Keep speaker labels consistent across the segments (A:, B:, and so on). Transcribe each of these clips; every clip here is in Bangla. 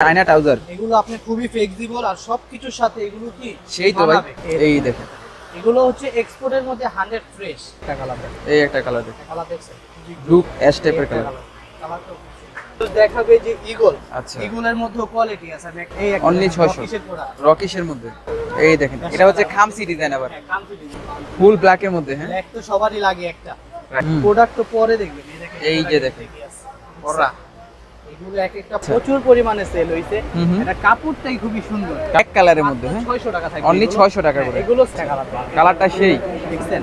A: চায়না ট্রাউজার
B: এগুলো আপনি খুবই ফ্লেক্সিবল আর সবকিছুর সাথে এগুলো কি
A: সেই তো ভাই এই দেখেন।
B: এগুলো হচ্ছে এক্সপোর্টের মধ্যে হান্ড্রেড ফ্রেশ একটা কালার
A: এই একটা কালার দেখেন।
B: কালার দেখছেন?
A: ব্লু অ্যাশ টাইপের কালার
B: কালারটা দেখাবে যে ইগল
A: আচ্ছা।
B: ইগলের মধ্যে কোয়ালিটি আছে। এই একটা
A: Only 600 রকিশের মধ্যে। এই দেখেন এটা হচ্ছে খামসি ডিজাইন আবার।
B: হ্যাঁ, confident।
A: ফুল ব্ল্যাক এর মধ্যে হ্যাঁ?
B: Black তো সবারই লাগে একটা। প্রোডাক্ট তো পরে দেখবেন। এই দেখেন
A: এই যে দেখেন। ওরা
B: এগুলো এক একটা প্রচুর পরিমাণে সেল হইছে। এটা কাপড়টাই খুবই সুন্দর।
A: এক কালারের মধ্যে হ্যাঁ?
B: 600 টাকা থাকে।
A: অনলি 600 টাকা করে।
B: এগুলো কালার
A: কালারটা সেই।
B: দেখছেন?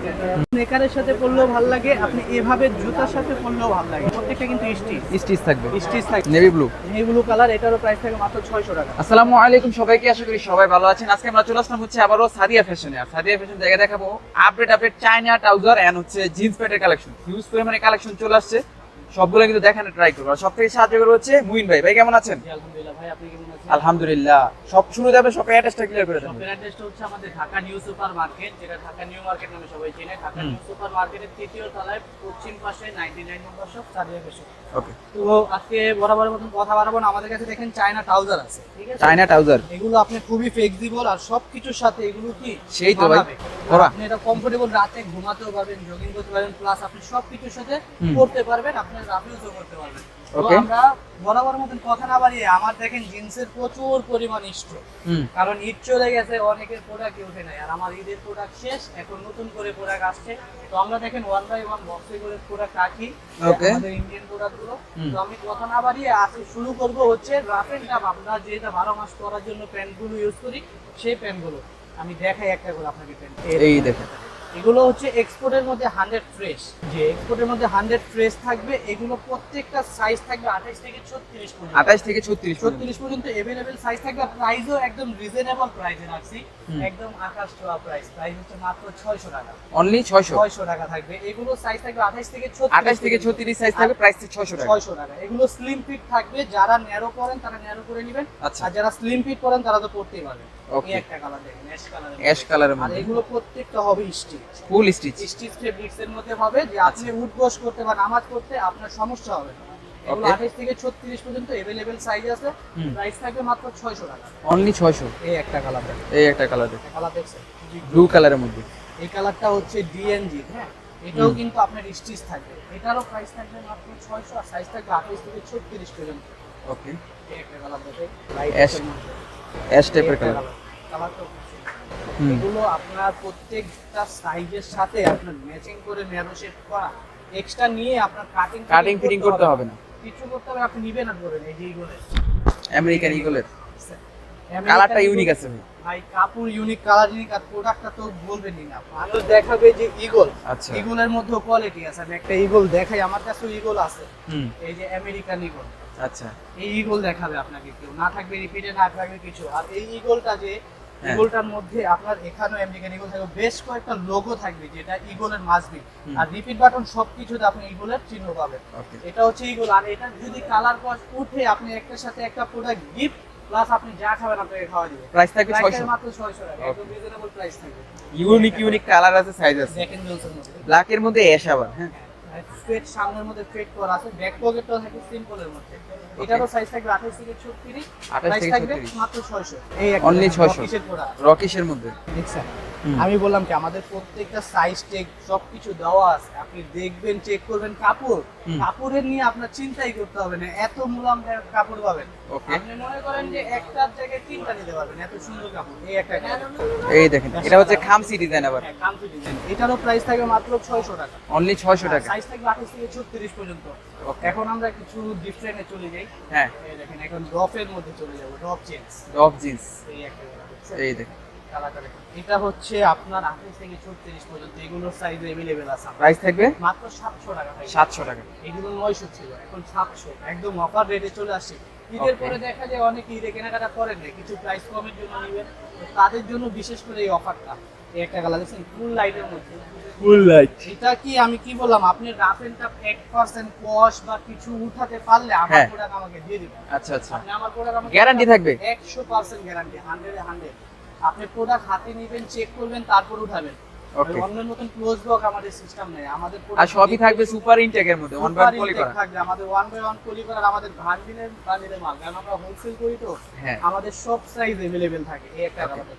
B: স্নেকারের সাথে পরলেও ভালো লাগে আপনি এভাবে জুতার সাথে পরলেও ভালো লাগে। প্রত্যেকটা কিন্তু স্টিচ
A: স্টিচ থাকবে।
B: স্টিচ থাকে
A: নেভি ব্লু
B: এই ব্লু কালার এটারও প্রাইস থাকে মাত্র 600 টাকা।
A: আসসালামু আলাইকুম সবাইকে আশা করি সবাই ভালো আছেন। আজকে আমরা চলে আসলাম হচ্ছে আবারও সাদিয়া ফ্যাশনে আর সাদিয়া ফ্যাশন জায়গায় দেখাবো update update China trouser and হচ্ছে জিন্স প্যান্টের কালেকশন হিউজ পরিমাণে কালেকশন চলে আসছে। সবগুলো কিন্তু দেখানো ট্রাই করব। আর সব থেকে সাহায্য করব হচ্ছে মুইন ভাই। ভাই কেমন আছেন?
B: আলহামদুলিল্লাহ ভাই আপনি কেমন আছেন?
A: আলহামদুলিল্লাহ। সব শুরু যাবে সব অ্যাড্রেসটা ক্লিয়ার করে দেন।
B: শপের অ্যাড্রেসটা হচ্ছে আমাদের ঢাকা নিউ সুপার মার্কেট যেটা ঢাকা নিউ মার্কেট নামে সবাই চেনে। ঢাকা নিউ সুপার মার্কেটের তৃতীয় তলায় পশ্চিম পাশে 99 নম্বর শপ সাদিয়া ফ্যাশন
A: ওকে
B: তো আজকে বরাবরের মতন কথা বাড়াবো না। আমাদের কাছে দেখেন চায়না ট্রাউজার আছে ঠিক আছে?
A: চায়না ট্রাউজার
B: এগুলো আপনি খুবই ফ্লেক্সিবল আর সবকিছুর সাথে এগুলো কি
A: সেই তো ভাই। ওরা।
B: আপনি এটা কমফোর্টেবল রাতে ঘুমাতেও পারবেন জগিং করতে পারবেন প্লাস আপনি সবকিছুর সাথে। করতে পারবেন। আপনি তো আমরা বরাবর মতন কথা না বাড়িয়ে আমার দেখেন জিন্সের প্রচুর পরিমাণ স্টক কারণ ঈদ চলে গেছে অনেকের প্রোডাক্ট ওঠে নাই। আর আমার ঈদের প্রোডাক্ট শেষ এখন নতুন করে প্রোডাক্ট আসছে। তো আমরা দেখেন ওয়ান বাই ওয়ান বক্সে করে প্রোডাক্ট রাখি। আমাদের ইন্ডিয়ান
A: প্রোডাক্টগুলো।
B: তো আমি কথা না বাড়িয়ে আজকে শুরু করব হচ্ছে রাফ এন্ড আমরা যেটা বারো মাস পরার জন্য প্যান্টগুলো ইউজ করি সেই প্যান্টগুলো। আমি দেখাই একটা করে আপনাকে প্যান্ট
A: এই দেখেন।
B: এগুলো হচ্ছে এক্সপোর্টের মধ্যে হান্ড্রেড ফ্রেশ যে এক্সপোর্টের মধ্যে হান্ড্রেড ফ্রেশ থাকবে এগুলো প্রত্যেকটা সাইজ থাকবে আঠাইশ থেকে ছত্রিশ পর্যন্ত।
A: 28 থেকে ছত্রিশ
B: ছত্রিশ পর্যন্ত এভেলেবেল সাইজ থাকবে আর প্রাইসও একদম রিজনেবল প্রাইসে রাখছি। একদম আকাশ ছোঁয়া প্রাইস প্রাইস হচ্ছে মাত্র ছয়শো টাকা।
A: অনলি 600
B: ছয়শো টাকা থাকবে। এগুলো সাইজ থাকবে আঠাইশ থেকে
A: 28 থেকে 36 সাইজ থাকবে প্রাইস 600 টাকা।
B: ছয়শো টাকা। এগুলো স্লিম ফিট থাকবে যারা ন্যারো করেন তারা ন্যারো করে নেবেন।
A: আচ্ছা।
B: আর যারা স্লিম ফিট করেন তারা তো পড়তেই পারবেন। এই একটা কালার দেখেন অ্যাশ কালার
A: অ্যাশ কালারের মধ্যে।
B: এগুলো প্রত্যেকটা হবে stitch
A: full stitch
B: stitch fabrics এর মধ্যে হবে যে আপনি উঠবস করতে বা নামাজ করতে আপনার সমস্যা হবে না। এগুলো
A: Okay.
B: আঠাইশ থেকে ছত্রিশ পর্যন্ত এভেলেবেল সাইজ আছে। প্রাইস থাকবে মাত্র ছয়শো টাকা।
A: অনলি 600
B: এই একটা কালার দেখেন।
A: এই একটা কালার দেখেন।
B: কালার দেখছেন?
A: ব্লু কালারের মধ্যে।
B: এই কালারটা হচ্ছে ডিএনজি হ্যাঁ? এটাও কিন্তু আপনার স্টিচ থাকবে। এটারও প্রাইস থাকবে মাত্র ছয়শো আর সাইজ থাকবে আঠাইশ থেকে ছত্রিশ পর্যন্ত।
A: ওকে
B: এই একটা কালার দেখে
A: Ash অ্যাশ টাইপের কালার
B: এগুলো আপনার প্রত্যেকটা সাইজের সাথে আপনার ম্যাচিং করে শেপ করা। এক্সট্রা নিয়ে আপনার কাটিং
A: কাটিং ফিটিং করতে হবে। না।
B: কিছু করতে হবে আপনি নিবেন না ধরেন এই যে এইগুলো
A: আমেরিকান ইগলের কালারটা ইউনিক আছে ভাই।
B: কাপড় ইউনিক কালার ইউনিক আর প্রোডাক্টটা তো বলবেনই না। ভালো দেখাবে যে ইগল
A: আচ্ছা।
B: ইগলের মধ্যে কোয়ালিটি আছে। আমি একটা ইগল দেখাই আমার কাছেও ইগল আছে।
A: হুম।
B: এই যে আমেরিকান ইগল
A: আচ্ছা।
B: এই ইগল দেখাবে আপনাকে কেউ। না থাকবে রিপিটে না থাকবে কিছু। আর এই ইগলটা যে
A: হ্যাঁ।
B: ইগলটার মধ্যে আপনার এখানেও আমেরিকান ইগল থাকবে। বেশ কয়েকটা লোগো থাকবে যেটা ইগলের মাসবি আর রিপিট বাটন সবকিছুতে আপনি ইগলের চিহ্ন পাবেন। এটা হচ্ছে ইগল আর এটা যদি কালার কস উঠে আপনি একটার সাথে একটা প্রোডাক্ট গিফট প্লাস আপনি যা খাবেন আপনাকে খাওয়া দিবে।
A: প্রাইস থাকবে 600
B: মাত্র 600 টাকা। একদম রিজনেবল প্রাইস থাকবে।
A: ইউনিক ইউনিক কালার আছে সাইজ আছে। ব্ল্যাক এর মধ্যে অ্যাশ আবার হ্যাঁ।
B: সামনের মধ্যে করা আছে ব্যাক পকেটটাও থাকে সিম্পলের মধ্যে। এটারও সাইজ থাকবে 28 থেকে 36
A: 28 থেকে 36
B: মাত্র 600 এই একটা
A: Only 600 রকিশের মধ্যে।
B: দেখছেন আমি বললাম কি আমাদের প্রত্যেকটা সাইজ টেক সবকিছু দেওয়া আছে। আপনি দেখবেন চেক করবেন কাপড়। কাপড়ের নিয়ে আপনার চিন্তাই করতে হবে না এত মুলাম কাপড় পাবেন। আপনি মনে করেন যে একটার জায়গায় তিনটা নিতে পারবেন এত সুন্দর কাপড়। এই একটা
A: এই দেখেন এটা হচ্ছে খামসি ডিজাইন আবার।
B: হ্যাঁ, ডিজাইন এটারও প্রাইস থাকবে মাত্র 600 টাকা।
A: অনলি 600 টাকা।
B: সাইজ থাকবে আঠাশ থেকে ছত্রিশ পর্যন্ত এখন আমরা কিছু ডিফারেন্টে চলে যাই।
A: হ্যাঁ।
B: দেখেন এখন ড্রপের মধ্যে চলে যাব ড্রপ জিন্স
A: ড্রপ জিন্স
B: এই একটা
A: এই দেখেন।
B: এটা হচ্ছে আপনার আঠাশ থেকে ছত্রিশ পর্যন্ত এগুলোর সাইজ অ্যাভেলেবেল আছে
A: প্রাইস থাকবে?
B: মাত্র সাতশো টাকা
A: সাতশো টাকা।
B: এগুলো নয়শো ছিল এখন সাতশো। একদম অফার রেটে চলে আসে ঈদের পরে দেখা যায় অনেকে ঈদে কেনাকাটা করেন না কিছু প্রাইস কমের জন্য নেবেন। তাদের জন্য বিশেষ করে এই অফারটা এই একটা কালার দেখছেন ফুল লাইটের মধ্যে
A: ফুল লাইট
B: এটা কি আমি কি বললাম আপনি রাফ এন্ড টাফ 1% কস বা কিছু উঠাতে পারলে আমার
A: হ্যাঁ।
B: প্রোডাক্ট আমাকে দিয়ে দিবেন
A: আচ্ছা আচ্ছা
B: আপনি আমার প্রোডাক্ট আমাকে
A: Guarantee থাকবে?
B: 100% গ্যারান্টি 100 এ 100 আপনি প্রোডাক্ট হাতে নেবেন চেক করবেন তারপর উঠাবেন
A: Okay.
B: অন্যের মতন ক্লোজ ব্লক আমাদের সিস্টেম নেই আমাদের পুরো
A: আর সবই থাকবে সুপার ইনটেকের মধ্যে one by
B: Super
A: poly
B: intake
A: করা
B: থাকবে আমাদের ওয়ান বাই ওয়ান পলি করার আমাদের ভান্ডিলের ভান্ডিলের মাল কারণ আমরা হোলসেল করি তো
A: হ্যাঁ
B: আমাদের সব সাইজ अवेलेबल থাকে এই একটা
A: Okay.
B: আমাদের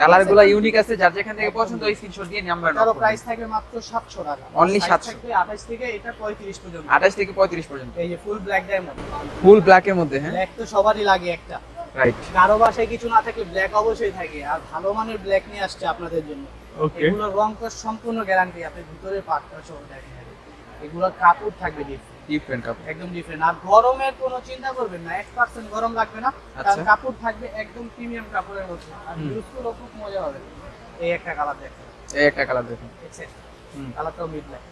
A: কালারগুলো ইউনিক আছে যার যেখান থেকে পছন্দ স্ক্রিনশট দিয়ে নাম্বার
B: এটারও প্রাইস থাকবে মাত্র 700 টাকা।
A: Only
B: Size
A: 700
B: থাকবে 28 থেকে এটা 35 পর্যন্ত।
A: 28 থেকে 35 পর্যন্ত।
B: এই যে full black diamond
A: full black এর মধ্যে হ্যাঁ?
B: ব্ল্যাক তো সবারই লাগে একটা।
A: রাইট
B: কারও বাসায় কিছু না থাকলে ব্ল্যাক অবশ্যই থাকে আর ভালো মানের ব্ল্যাক নিয়ে আসছে আপনাদের জন্য।
A: ওকে
B: এগুলোর রং কস সম্পূর্ণ গ্যারান্টি আপনি ভিতরে পাটটা সহ দেখেন। এগুলোর কাপড় থাকবে ডিপ
A: ডিফারেন্ট কাপড়।
B: একদম ডিফারেন্ট আর গরমের কোনো চিন্তা করবেন না এক পার্সেন্ট গরম লাগবে না। কারণ
A: আচ্ছা।
B: কাপড় থাকবে একদম প্রিমিয়াম কাপড়ের মধ্যে। আর
A: হুম।
B: খুব মজা হবে। এই একটা কালার দেখেন।
A: এই একটা কালার দেখুন।
B: কালারটাও মিড লাইট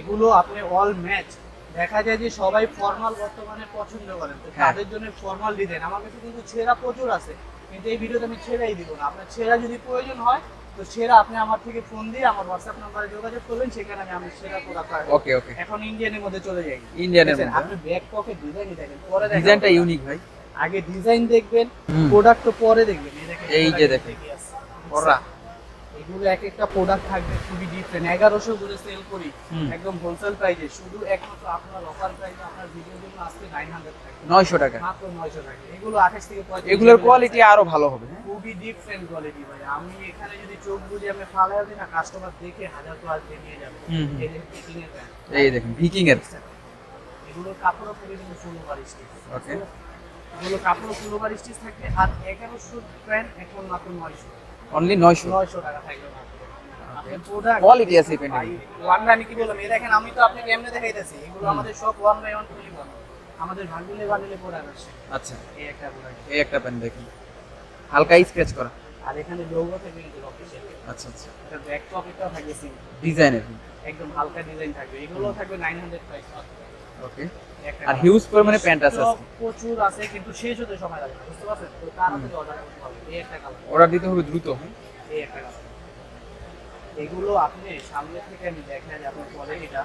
B: এগুলো আপনি অল ম্যাচ দেখা যায় যে সবাই ফর্মাল বর্তমানে পছন্দ করেন। তো
A: হ্যাঁ।
B: তাদের জন্য ফর্মাল ডিজাইন আমার কাছে কিন্তু ছেঁড়া প্রচুর আছে। কিন্তু এই ভিডিওতে আমি ছেঁড়াই দিব না। আপনার ছেঁড়া যদি প্রয়োজন হয় তো সেরা আপনি আমার থেকে ফোন দিয়ে আমার হোয়াটসঅ্যাপ নাম্বারে যোগাযোগ করবেন সেখানে আমি আমি ছেঁড়া প্রোডাক্ট
A: ওকে ওকে
B: এখন ইন্ডিয়ানের মধ্যে চলে যাই।
A: ইন্ডিয়ানের মধ্যে।
B: আপনি ব্যাক পকেট ডিজাইন দেখেন পরে দেখেন।
A: ডিজাইনটা ইউনিক ভাই।
B: আগে ডিজাইন দেখবেন প্রোডাক্ট তো পরে দেখবেন। এই দেখেন
A: এই যে দেখেন। ওরা
B: এগুলো এক একটা প্রোডাক্ট থাকবে খুবই ডিফারেন্ট এগারোশো করে সেল করি একদম হোলসেল প্রাইসে শুধু একমাত্র আপনার অফার প্রাইসে আপনার ভিডিওর জন্য আজকে নাইন হান্ড্রেড থাকবে
A: 900 টাকা।
B: মাত্র নয়শো টাকা। এগুলো আঠাশ থেকে
A: এগুলোর কোয়ালিটি আরও ভালো হবে হ্যাঁ?
B: খুবই ডিফারেন্ট কোয়ালিটি ভাই। আমি এখানে যদি চোখ বুঝে আমি ফালাই দিই না কাস্টমার দেখে হাজার তো আর নিয়ে যাবে। এই
A: দেখুন ভিকিং এর।
B: এগুলোর কাপড়ও পুরো কিন্তু ফুল ওভার
A: ওকে
B: এগুলো কাপড়ও ফুল ওভার থাকবে। আর এগারোশো প্যান্ট এখন মাত্র নয়শো।
A: অনলি 900
B: নয়শো টাকা থাকবে
A: আছে
B: আমি কি বললাম। এই দেখেন আমি তো আপনাকে এমনি দেখাইতেছি। এগুলো আমাদের সব ওয়ান বাই ওয়ান আমাদের ভান্ডিলে ভান্ডিলে প্রোডাক্ট আছে।
A: আচ্ছা।
B: এই একটা প্রোডাক্ট
A: এই একটা পেন দেখুন। হালকা স্ক্র্যাচ করা।
B: আর এখানে লোগো থাকবে কিন্তু
A: আচ্ছা আচ্ছা।
B: এটা ব্যাক পকেটটাও থাকবে সিম্পল
A: ডিজাইনের
B: একদম হালকা ডিজাইন থাকবে। এগুলো থাকবে নাইন হান্ড্রেড প্রাইস
A: ওকে আর হিউজ পরিমাণে প্যান্ট আছে
B: প্রচুর আছে কিন্তু শেষ হতে সময় লাগবে বুঝতে পারছেন? তো তাড়াতাড়ি অর্ডার করতে হবে? এই একটা কালার
A: অর্ডার দিতে হবে দ্রুত। হ্যাঁ?
B: এই একটা কালার এগুলো আপনি সামনে থেকে আমি দেখা যায় আপনার কোয়ালিটিটা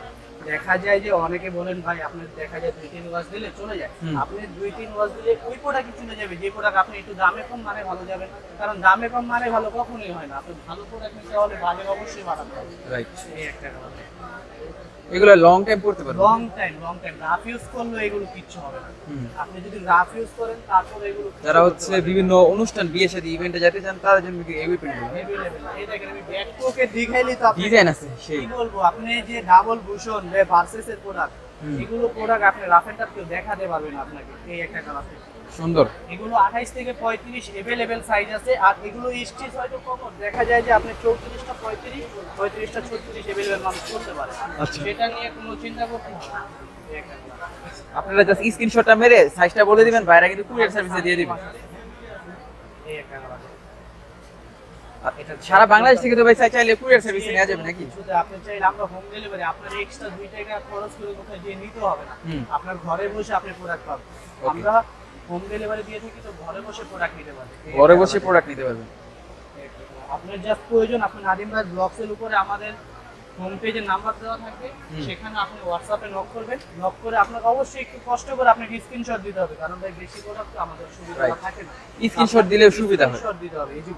B: দেখা যায় যে অনেকে বলেন ভাই আপনার দেখা যায় দুই তিন ওয়াশ দিলে চলে যায়। আপনি দুই তিন ওয়াশ দিলে ওই প্রোডাক্ট চলে যাবে। যে প্রোডাক্ট আপনি একটু দামে কম মানে ভালো যাবে কারণ দামে কম মানে ভালো কখনোই হয় না। আপনি ভালো প্রোডাক্ট নিতে হলে বাজেট অবশ্যই বাড়াতে হবে।
A: রাইট
B: এই একটা কালার
A: এগুলো লং টাইম পড়তে পারবে।
B: Long time long time rough use করলে এগুলো কিচ্ছু হবে না। আপনি যদি রাফ ইউজ করেন তারপর এগুলো
A: যারা হচ্ছে বিভিন্ন অনুষ্ঠান বিয়ে শাদী ইভেন্টে যেতে চান তাদের জন্য কি এই প্যান্টগুলো
B: Available। এই দেখেন আমি ব্যাক পকেট দেখাইলি তো আপনি
A: ডিজাইন আছে সেই।
B: বলব? আপনি যে ডাবল ভূষণ বা ভার্সেসের প্রোডাক্ট এগুলো প্রোডাক্ট আপনি রাফ এন্ড টাফ কেউ দেখাতে পারবেন আপনাকে এই একটা কালার
A: সুন্দর।
B: এগুলো আঠাইশ থেকে পঁয়ত্রিশ এভেলেবেল সাইজ আছে। আর এগুলো স্টিচ হয়তো কখন? দেখা যায় যে আপনি চৌত্রিশটা পঁয়ত্রিশ পঁয়ত্রিশটা ছত্রিশ এভেলেবেল মানুষ করতে পারে।
A: আচ্ছা।
B: সেটা নিয়ে কোনো চিন্তা করতে।
A: আপনারা জাস্ট স্ক্রিনশটটা মেরে সাইজটা বলে দিবেন বাইরে কিন্তু কুরিয়ার সার্ভিসে দিয়ে দিবেন
B: এই একটা
A: সারা বাংলাদেশ থেকে তো ভাই চাই- চাইলে কুরিয়ার সার্ভিসে নেওয়া যাবে নাকি?
B: শুধু আপনি চাইলে আমরা হোম ডেলিভারি আপনার এক্সট্রা দুই টাকা খরচ করে কোথায় দিয়ে নিতে হবে না। আপনার ঘরে বসে আপনি প্রোডাক্ট পাবেন। আমরা হোম ডেলিভারি দিয়ে থাকি তো ঘরে বসে প্রোডাক্ট নিতে পারবে।
A: ঘরে বসে প্রোডাক্ট নিতে পারবেন
B: আপনার জাস্ট প্রয়োজন আপনি নাদিম ভাই ব্লগসের উপরে আমাদের হোম পেজের নাম্বার দেওয়া থাকবে সেখানে আপনি হোয়াটসঅ্যাপে নক করবেন। নক করে আপনাকে অবশ্যই একটু কষ্ট করে আপনাকে স্ক্রিনশট দিতে হবে কারণ ভাই বেশি প্রোডাক্ট আমাদের সুবিধা. থাকে না।
A: স্ক্রিনশট দিলেও সুবিধা হয়।
B: স্ক্রিনশট দিতে হবে এই যে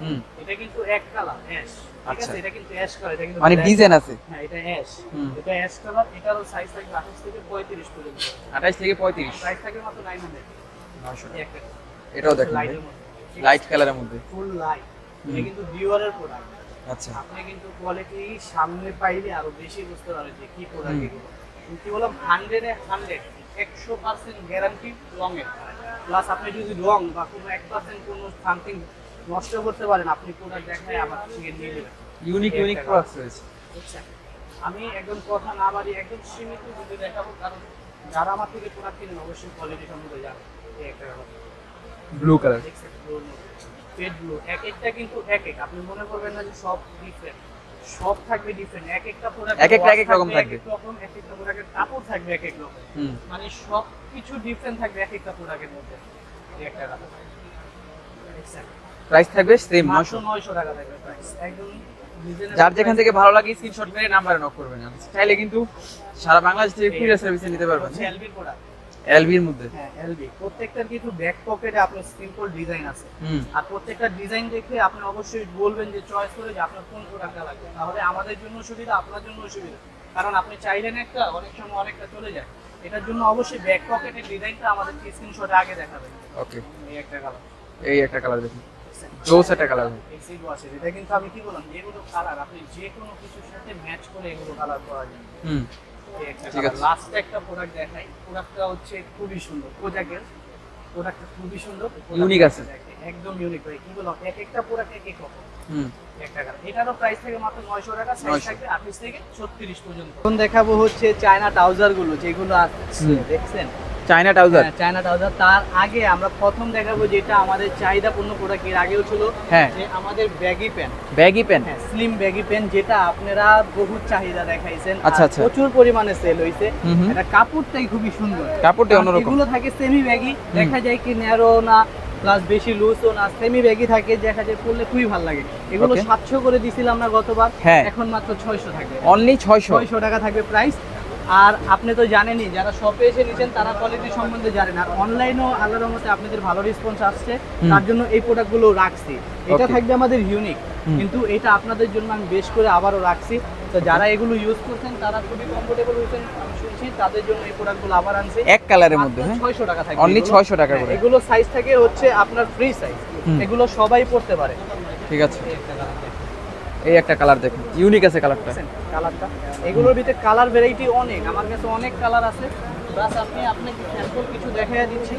A: হুম।
B: এটা কিন্তু এক কালার অ্যাশ ঠিক
A: আচ্ছা।
B: আছে এটা কিন্তু অ্যাশ কালার এটা কিন্তু
A: মানে ডিজাইন আছে।
B: হ্যাঁ এটা অ্যাশ এটা অ্যাশ কালার এটারও সাইজ থাকবে আঠাশ থেকে পঁয়ত্রিশ পর্যন্ত।
A: আঠাশ থেকে পঁয়ত্রিশ।
B: প্রাইস থাকবে মাত্র নাইন হান্ড্রেড
A: নয়শো
B: একটা।
A: এটাও দেখুন লাইট কালারের মধ্যে।
B: ফুল লাইট এটা। কিন্তু ডিওরের প্রোডাক্ট
A: আচ্ছা।
B: আপনি কিন্তু কোয়ালিটি সামনে পাইলে আরও বেশি বুঝতে পারবেন যে কি প্রোডাক্ট। এগুলো। আমি কি বললাম? হান্ড্রেডে হান্ড্রেড একশো পার্সেন্ট গ্যারান্টি রং এর। প্লাস আপনি যদি রং বা কোনো এক পার্সেন্ট কোনো সামথিং নষ্ট করতে পারেন আপনি প্রোডাক্ট দেখায় আমার থেকে নিয়ে নেবেন।
A: ইউনিক ইউনিক প্রোডাক্ট রয়েছে।
B: আমি একদম কথা না বাড়ি একদম সীমিত যদি দেখাবো কারণ যারা আমার থেকে প্রোডাক্ট কিনেন অবশ্যই কোয়ালিটি সম্বন্ধে জানে। এই একটা
A: ব্লু কালার
B: ব্লু এক একটা কিন্তু এক এক। আপনি মনে করবেন না যে সব ডিফারেন্ট সব থাকবে ডিফারেন্ট এক একটা প্রোডাক্ট
A: এক একটা এক এক রকম থাকবে।
B: রকম এক একটা প্রোডাক্টের কাপড় থাকবে এক এক রকম। মানে সব কিছু ডিফারেন্ট থাকবে এক একটা প্রোডাক্টের মধ্যে। একটা কথা
A: প্রাইস থাকবে সেম
B: মাত্র
A: নয়শো।
B: নয়শো টাকা থাকবে প্রাইস একদম
A: যার যেখান থেকে ভালো লাগে স্ক্রিনশট মেরে নাম্বারে নক করবেন। চাইলে কিন্তু সারা বাংলাদেশ থেকে কুরিয়ার সার্ভিসে নিতে পারবেন। এলবির মধ্যে?
B: হ্যাঁ এলবি প্রত্যেকটার কিছু ব্যাক পকেটে আপনার সিম্পল ডিজাইন আছে। আর প্রত্যেকটা ডিজাইন দেখে আপনি অবশ্যই বলবেন যে চয়েস করে যে আপনার কোন প্রোডাক্টটা লাগবে। তাহলে আমাদের জন্য সুবিধা আপনার জন্য সুবিধা। কারণ আপনি চাইলেন একটা অনেক সময় অনেকটা চলে যায়। এটার জন্য অবশ্যই ব্যাক পকেটের ডিজাইনটা আমাদের স্ক্রিনশটে আগে দেখাবেন।
A: ওকে
B: এই একটা কালার
A: এই একটা কালার দেখুন। জোস একটা কালার
B: এই সিড ওয়াশের এটা কিন্তু আমি কি বললাম যেগুলো কালার আপনি যে কোনো কিছুর সাথে ম্যাচ করে এগুলো কালার করা যায়।
A: হুম। ঠিক আছে।
B: লাস্ট একটা প্রোডাক্ট দেখাই। প্রোডাক্টটা হচ্ছে খুবই সুন্দর। কোজাকের প্রোডাক্টটা খুবই সুন্দর।
A: আছে।
B: একদম ইউনিক ভাই। কি বললাম এক একটা প্রোডাক্ট এক এক রকম।
A: হুম।
B: এক টাকা। এটারও প্রাইস থেকে মাত্র নয়শো টাকা সাইজ
A: 900
B: থাকবে আঠাশ থেকে ছত্রিশ পর্যন্ত। এখন দেখাবো হচ্ছে চায়না ট্রাউজারগুলো যেগুলো দেখছেন?
A: China trouser?
B: হ্যাঁ, চায়না ট্রাউজার। তার আগে আমরা প্রথম দেখাবো যেটা আমাদের চাহিদাপূর্ণ প্রোডাক্টের আগেও ছিল
A: হ্যাঁ।
B: যে আমাদের ব্যাগি প্যান্ট
A: ব্যাগি পেন
B: হ্যাঁ স্লিম ব্যাগি প্যান্ট যেটা আপনারা বহু চাহিদা দেখাইছেন।
A: আচ্ছা, আচ্ছা।
B: প্রচুর পরিমাণে সেল হইছে।
A: হুম।
B: এটা কাপড়টাই খুবই সুন্দর।
A: কাপড়টা অন্যরকম।
B: এগুলো থাকে সেমি ব্যাগি দেখা যায় কি ন্যারো না প্লাস বেশি ও না সেমি ব্যাগি থাকে দেখা যায় পরলে খুবই ভালো লাগে। এগুলো সাতশো করে দিছিলাম না গতবার
A: হ্যাঁ।
B: এখন মাত্র ছয়শো থাকবে
A: অনলি ছয়শো?
B: ছয়শো টাকা থাকবে প্রাইস আর আপনি তো জানেনই যারা শপে এসে নিচ্ছেন তারা কোয়ালিটি সম্বন্ধে জানেন আর অনলাইনেও আল্লাহর মতে আপনাদের ভালো রেসপন্স আসছে। তার জন্য এই প্রোডাক্টগুলো রাখছি। এটা থাকবে আমাদের ইউনিক। কিন্তু এটা আপনাদের জন্য আমি বেশ করে আবারও রাখছি। তো যারা এগুলো ইউজ করছেন তারা খুবই কমফোর্টেবল হয়েছেন শুনছি তাদের জন্য এই প্রোডাক্টগুলো আবার আনছি।
A: এক কালারের মধ্যে হ্যাঁ?
B: ছয়শো টাকা থাকে
A: Only 600 টাকা করে।
B: এগুলো সাইজ থাকে হচ্ছে আপনার ফ্রি সাইজ এগুলো সবাই পড়তে পারে।
A: ঠিক আছে। এই একটা কালার দেখুন। ইউনিক আছে কালারটা
B: কালারটা এগুলোর ভিতরে কালার ভ্যারাইটি অনেক। আমার কাছে অনেক কালার আছে। প্লাস আপনি আপনাকে স্যাম্পল কিছু দেখাইয়া দিচ্ছি।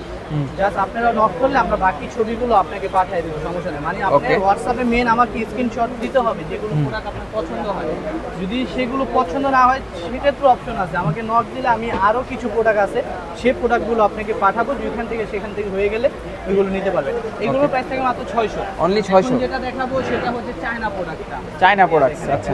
B: জাস্ট আপনারা নক করলে আমরা বাকি ছবিগুলো আপনাকে পাঠিয়ে দেবো সমস্যা নেই। মানে আপনি হোয়াটসঅ্যাপে মেন আমাকে স্ক্রিনশট দিতে হবে যেগুলো প্রোডাক্ট আপনার পছন্দ হয়। যদি সেগুলো পছন্দ না হয় সেক্ষেত্রে অপশন আছে। আমাকে নক দিলে আমি আরও কিছু প্রোডাক্ট আছে সেই প্রোডাক্টগুলো আপনাকে পাঠাবো যেখান থেকে সেখান থেকে হয়ে গেলে ওইগুলো নিতে পারবেন এগুলোর প্রাইস থেকে মাত্র ছয়শো।
A: অনলি ছয়শো।
B: যেটা দেখাবো সেটা হচ্ছে চায়না প্রোডাক্টটা
A: চায়না প্রোডাক্টস আচ্ছা।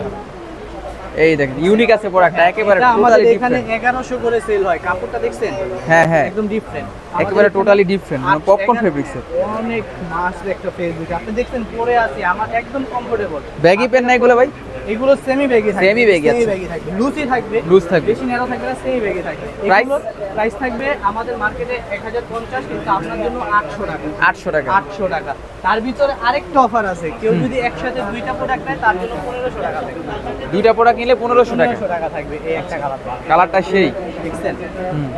A: এই দেখেন ইউনিক আছে প্রোডাক্টটা একেবারে
B: আমাদের এখানে
A: ডিফারেন্ট
B: এগারোশো করে সেল হয় কাপড়টা দেখছেন?
A: হ্যাঁ হ্যাঁ।
B: একদম ডিফারেন্ট
A: একেবারে টোটালি ডিফারেন্ট মানে পপকর্ন ফেব্রিক্স
B: অনেক মাস একটা ফেব্রিক আপনি দেখছেন পরে আছে আমার একদম কমফোর্টেবল
A: ব্যাগি পেন নাই গুলো ভাই?
B: এগুলো সেমি ব্যাগি থাকবে
A: Semi baggy আছে।
B: ব্যাগি থাকবে। লুচি থাকবে
A: Loose থাকবে।
B: বেশি ন্যারো থাকবে না সেমি ব্যাগি থাকবে? এগুলোর প্রাইস থাকবে আমাদের মার্কেটে এক হাজার পঞ্চাশ কিন্তু আপনার জন্য আটশো টাকা।
A: আটশো টাকা।
B: আটশো টাকা। তার ভিতরে আরেকটা অফার আছে। কেউ যদি একসাথে দুইটা প্রোডাক্ট নেয় তার জন্য পনেরোশো টাকা থাকবে।
A: দুইটা প্রোডাক্ট নিলে পনেরোশো টাকা।
B: পনেরোশো টাকা থাকবে এই একটা কালার
A: কালারটা সেই।
B: দেখছেন?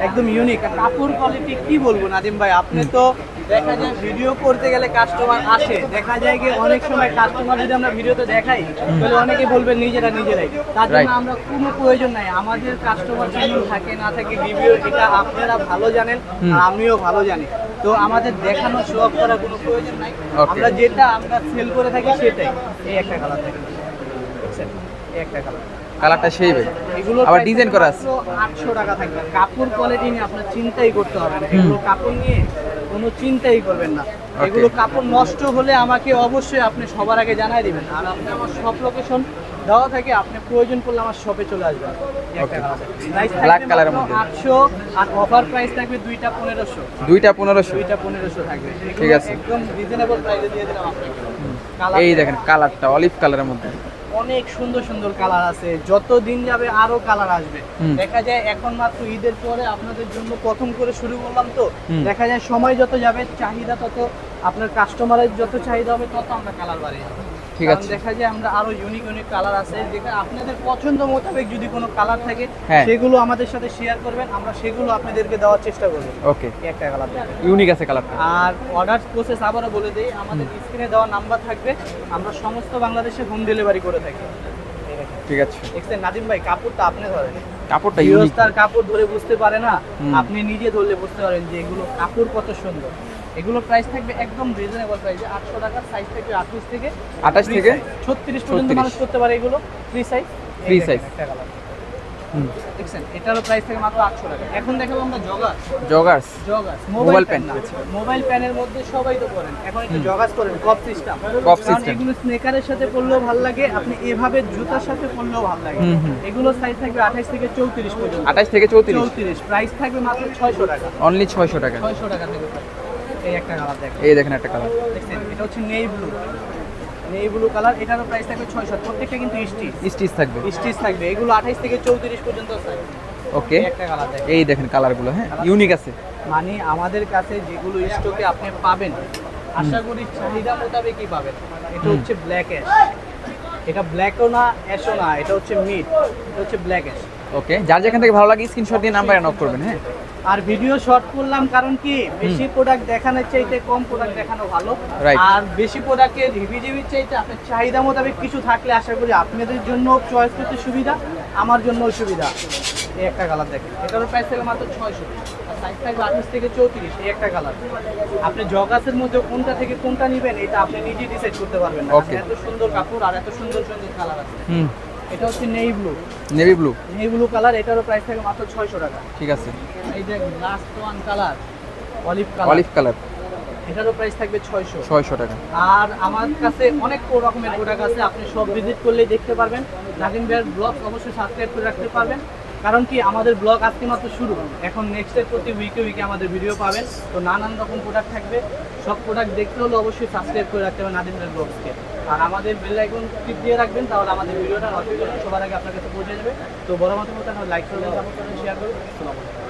B: একদম ইউনিক আর কাপড় কোয়ালিটি কি বলব নাদিম ভাই? আপনি তো দেখা যায় ভিডিও করতে গেলে কাস্টমার আসে। দেখা যায় কি অনেক সময় কাস্টমার যদি আমরা ভিডিওতে দেখাই তাহলে অনেকে নিজেরা নিজেরাই। তার জন্য আমরা কোনো প্রয়োজন নাই। আমাদের কাস্টমার থাকে না থাকে রিভিউ এটা আপনারা ভালো জানেন আর আমিও ভালো জানি। তো আমাদের দেখানো শো অফ করার কোনো প্রয়োজন নাই। আমরা যেটা আমরা সেল করে থাকি সেটাই। এই একটা কালার থাকে এই একটা কালার
A: কালারটা সেই ভাই। আবার ডিজাইন করা আছে।
B: আটশো টাকা থাকবে। কাপড় কোয়ালিটি নিয়ে আপনার চিন্তাই করতে হবে না। এগুলো কাপড় নিয়ে কোনো চিন্তাই করবেন না। এগুলো কাপড় নষ্ট হলে আমাকে অবশ্যই আপনি সবার আগে জানাই দিবেন। আর আপনি আমার সব লোকেশন দেওয়া থাকে আপনি প্রয়োজন পড়লে আমার শপে চলে আসবেন।
A: Okay. Black মধ্যে।
B: আটশো আর অফার প্রাইস থাকবে দুইটা পনেরোশো।
A: দুইটা পনেরোশো?
B: দুইটা পনেরোশো থাকবে।
A: ঠিক আছে।
B: একদম রিজনেবল প্রাইসে দিয়ে দিলাম আপনাকে।
A: এই দেখেন কালারটা অলিভ কালারের মধ্যে।
B: অনেক সুন্দর সুন্দর কালার আছে। যত দিন যাবে আরও কালার আসবে। দেখা যায় এখন মাত্র ঈদের পরে আপনাদের জন্য প্রথম করে শুরু করলাম তো। দেখা যায় সময় যত যাবে চাহিদা তত আপনার কাস্টমারের যত চাহিদা হবে তত আমরা কালার বাড়িয়ে যাব।
A: ঠিক আছে।
B: দেখা যায় আমরা আরও ইউনিক ইউনিক কালার আছে যেটা আপনাদের পছন্দ মোতাবেক যদি কোনো কালার থাকে
A: হ্যাঁ।
B: সেগুলো আমাদের সাথে শেয়ার করবেন আমরা সেগুলো আপনাদেরকে দেওয়ার চেষ্টা করব।
A: ওকে
B: একটা কালার
A: ইউনিক আছে কালারটা
B: আর অর্ডার প্রসেস আবারও বলে দিই আমাদের স্ক্রিনে দেওয়া নাম্বার থাকবে আমরা সমস্ত বাংলাদেশে হোম ডেলিভারি করে থাকি।
A: ঠিক আছে।
B: নাদিম ভাই কাপড়টা আপনি ধরেন।
A: কাপড়টা ইউনিক
B: গৃহস্থার কাপড় ধরে বুঝতে পারে না আপনি নিজে ধরলে বুঝতে পারেন যে এগুলো কাপড় কত সুন্দর। এগুলো প্রাইস থাকবে একদম রিজনেবল প্রাইসে আটশো টাকার সাইজ থাকবে আঠাশ থেকে
A: 28 থেকে?
B: ছত্রিশ পর্যন্ত মানুষ করতে পারে এগুলো। ফ্রি সাইজ দেখছেন? এটারও প্রাইস থাকে মাত্র আটশো টাকা। এখন দেখাবো আমরা জগার
A: জগার্স
B: জগাস মোবাইল প্যান মোবাইল প্যানের মধ্যে সবাই তো করেন। এখন একটু করেন। কপ সিস্টেম। এগুলো স্নেকারের সাথে পরলেও ভালো লাগে। আপনি এভাবে জুতার সাথে পরলেও ভালো লাগে। এগুলো সাইজ থাকবে আঠাশ থেকে চৌত্রিশ পর্যন্ত।
A: আঠাশ থেকে
B: প্রাইস থাকবে মাত্র ছয়শো টাকা।
A: অনলি ছয়শো টাকা।
B: ছয়শো টাকা থেকে। এই একটা কালার দেখেন
A: এই দেখেন একটা কালার
B: দেখছেন? এটা হচ্ছে নেই ব্লু। নেই ব্লু কালার এটারও প্রাইস থাকবে ছয়শো। প্রত্যেকটা কিন্তু স্টিচ
A: স্টিচ থাকবে।
B: স্টিচ থাকবে। এগুলো আঠাইশ থেকে চৌত্রিশ পর্যন্ত
A: ওকে
B: একটা কালার দেখেন
A: এই দেখেন কালারগুলো হ্যাঁ? ইউনিক আছে।
B: মানে আমাদের কাছে যেগুলো স্টকে আপনি পাবেন আশা করি চাহিদা মোতাবেকই পাবেন। এটা হচ্ছে ব্ল্যাক অ্যাশ এটা ব্ল্যাকও না অ্যাশও না এটা হচ্ছে মিড এটা হচ্ছে ব্ল্যাক অ্যাশ
A: ওকে যার যেখান থেকে ভালো লাগে স্ক্রিনশট দিয়ে নাম্বারে নক করবেন হ্যাঁ?
B: আর ভিডিও শর্ট করলাম কারণ কি বেশি প্রোডাক্ট দেখানোর চাইতে কম প্রোডাক্ট দেখানো ভালো। আর বেশি প্রোডাক্টের রিভিজিভির চাইতে আপনার চাহিদা মোতাবেক কিছু থাকলে আশা করি আপনাদের জন্য চয়েস করতে সুবিধা আমার জন্য সুবিধা। এই একটা কালার দেখেন এটারও প্রাইস থেকে মাত্র ছয়শো। আর সাইজ থাকবে আঠাশ থেকে চৌত্রিশ এই একটা কালার আপনি জগাসের মধ্যে কোনটা থেকে কোনটা নেবেন এটা আপনি নিজেই ডিসাইড করতে পারবেন না। এত সুন্দর কাপড় আর এত সুন্দর সুন্দর কালার আছে। এটা হচ্ছে নেই ব্লু।
A: Navy blue.
B: নেই ব্লু কালার এটারও প্রাইস থাকে মাত্র ছয়শো টাকা।
A: ঠিক আছে।
B: এই যে last one colour olive colour
A: olive colour
B: এটারও প্রাইস থাকবে ছয়শো।
A: ছয়শো টাকা।
B: আর আমার কাছে অনেক রকমের প্রোডাক্ট আছে আপনি সব ভিজিট করলেই দেখতে পারবেন। নাগিন ভাইয়ের ব্লগ অবশ্যই সাবস্ক্রাইব করে রাখতে পারবেন। কারণ কি, আমাদের ব্লগ আজকে মাত্র শুরু। এখন নেক্সটের প্রতি উইকে উইকে আমাদের ভিডিও পাবেন। তো নানান রকম প্রোডাক্ট থাকবে। সব প্রোডাক্ট দেখতে হলে অবশ্যই সাবস্ক্রাইব করে রাখতে হবে নাদিমের ব্লগসকে আর আমাদের বেল আইকন ক্লিক দিয়ে রাখবেন, তাহলে আমাদের ভিডিওটা নোটিফিকেশন সবার আগে আপনার কাছে পৌঁছে যাবে। তো বড় মতো মতো লাইক করবেন সাপোর্ট করবেন শেয়ার করবেন।